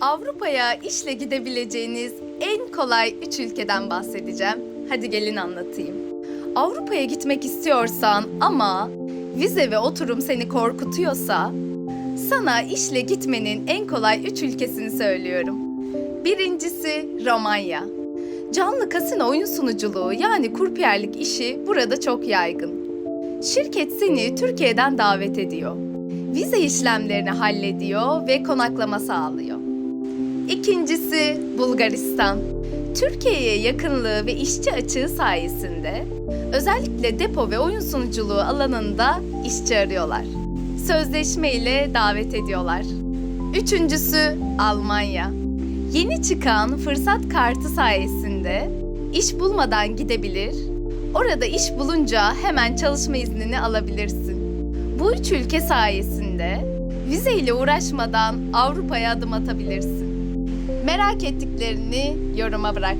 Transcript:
Avrupa'ya işle gidebileceğiniz en kolay 3 ülkeden bahsedeceğim. Hadi gelin anlatayım. Avrupa'ya gitmek istiyorsan ama vize ve oturum seni korkutuyorsa sana işle gitmenin en kolay 3 ülkesini söylüyorum. Birincisi Romanya. Canlı kasino oyun sunuculuğu yani kurpiyerlik işi burada çok yaygın. Şirket seni Türkiye'den davet ediyor. Vize işlemlerini hallediyor ve konaklama sağlıyor. İkincisi Bulgaristan. Türkiye'ye yakınlığı ve işçi açığı sayesinde özellikle depo ve oyun sunuculuğu alanında işçi arıyorlar. Sözleşme ile davet ediyorlar. Üçüncüsü Almanya. Yeni çıkan fırsat kartı sayesinde iş bulmadan gidebilir, orada iş bulunca hemen çalışma iznini alabilirsin. Bu üç ülke sayesinde vize ile uğraşmadan Avrupa'ya adım atabilirsin. Merak ettiklerini yoruma bırak.